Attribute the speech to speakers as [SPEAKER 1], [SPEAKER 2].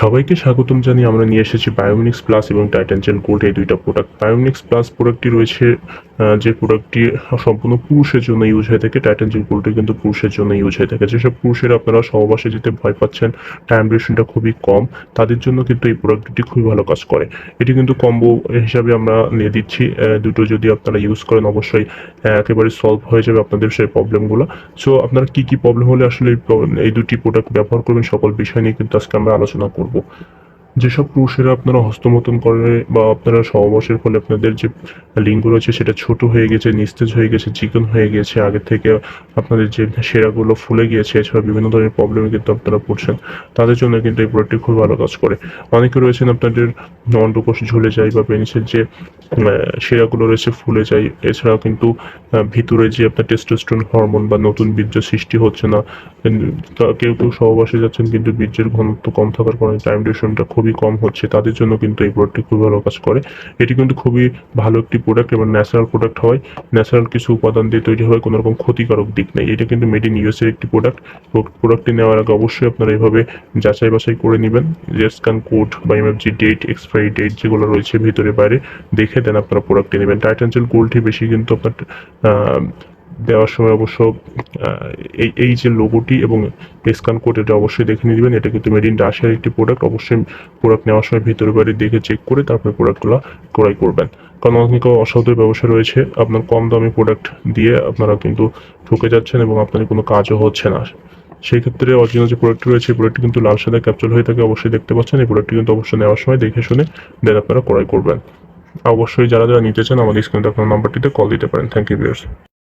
[SPEAKER 1] সবাইকে স্বাগতম জানিয়ে আমরা নিয়ে এসেছি বায়োমিনিক্স প্লাস এবং টাইটানজেল গোল্ড এই দুইটা প্রোডাক্ট বায়োমিনিক্স প্লাস প্রোডাক্টটি রয়েছে যে প্রোডাক্টটি সম্পূর্ণ পুরুষের জন্য ইউজ হয়ে থাকে টাইটানজেল গোল্ডটি কিন্তু পুরুষের জন্য ইউজ হয়ে থাকে। যেসব পুরুষেরা আপনারা সহবাসে যেতে ভয় পাচ্ছেন টাইম ডিউরেশনটা খুবই কম, তাদের জন্য কিন্তু এই প্রোডাক্টটি খুবই ভালো কাজ করে। এটি কিন্তু কম্বো হিসাবে আমরা নিয়ে দিচ্ছি দুটো যদি আপনারা ইউজ করেন অবশ্যই একেবারে সলভ হয়ে যাবে আপনাদের সেই প্রবলেমগুলো সো আপনারা কি কি প্রবলেম হলে আসলে এই দুটি প্রোডাক্ট ব্যবহার করবেন সকল বিষয় নিয়ে কিন্তু আজকে আমরা আলোচনা করব। grupo যেসব পুরুষেরা আপনারা হস্তমতন করে বা আপনারা সহবাসের ফলে আপনাদের যে লিঙ্গ রয়েছে সেটা ছোট হয়ে গেছে, নিস্তেজ হয়ে গেছে, চিকন হয়ে গেছে, আগে থেকে আপনাদের যে সেরাগুলো ফুলে গিয়েছে এছাড়া বিভিন্ন ধরনের প্রবলেমে কিন্তু আপনারা পড়ছেন, তাদের জন্য কিন্তু এই প্রোডাক্টটি খুব ভালো কাজ করে। অনেকে রয়েছেন আপনাদের অন্ডকোষ ঝুলে যায় বা পেনিসের যে সেরাগুলো রয়েছে ফুলে যায়, এছাড়াও কিন্তু ভিতরে যে আপনার টেস্টোস্টেরন হরমোন বা নতুন বীর্য সৃষ্টি হচ্ছে না কেউ কেউ সহবাসে যাচ্ছেন কিন্তু বীর্যের ঘনত্ব কম থাকার কারণে টাইম ডিউরেশনটা খুবই কম হচ্ছে। তাদের জন্য কিন্তু এই প্রোডাক্টটি খুবই ভালো কাজ করে। এটি কিন্তু খুবই ভালো একটি প্রোডাক্ট এবং ন্যাচারাল প্রোডাক্ট হয়। ন্যাচারাল কিছু উপাদান দিয়ে তৈরি হয়, কোনো রকম ক্ষতিকারক দিক নেই। এটা কিন্তু মেড ইন ইউএসএর একটি প্রোডাক্ট প্রোডাক্টটি নেওয়ার আগে অবশ্যই আপনারা এইভাবে যাচাই বাছাই করে নেবেন। যে স্ক্যান কোড বা এমএফজি ডেট এক্সপায়ারি ডেট যেগুলো রয়েছে ভিতরে বাইরে দেখে দেন আপনারা প্রোডাক্টটি নেবেন। টাইটানজেল গোল্ডটি বেশি কিন্তু আপনার দেওয়ার সময় অবশ্য এই এই যে লোগোটি এবং স্ক্যান কোড এটা অবশ্যই দেখে নিবেন। এটা কিন্তু মেড ইন রাশিয়ার একটি প্রোডাক্ট অবশ্যই প্রোডাক্ট নেওয়ার সময় ভিতরে বাইরে দেখে চেক করে তারপরে প্রোডাক্টগুলো ক্রয় করবেন। কারণ অনেক অসাধু ব্যবসা রয়েছে। আপনার কম দামি প্রোডাক্ট দিয়ে আপনারা কিন্তু ঠকে যাচ্ছেন এবং আপনাদের কোনো কাজও হচ্ছে না। সেই ক্ষেত্রে অরিজিনাল যে প্রোডাক্ট রয়েছে, এই প্রোডাক্টটি কিন্তু লাল সাদা ক্যাপচুল হয়ে থাকে, অবশ্যই দেখতে পাচ্ছেন। এই প্রোডাক্টটি কিন্তু অবশ্যই নেওয়ার সময় দেখে শুনে দেন আপনারা ক্রয় করবেন। অবশ্যই যারা যারা নিতে চান, আমাদের স্ক্রিনে আপনার নাম্বারটিতে কল দিতে পারেন। Thank you viewers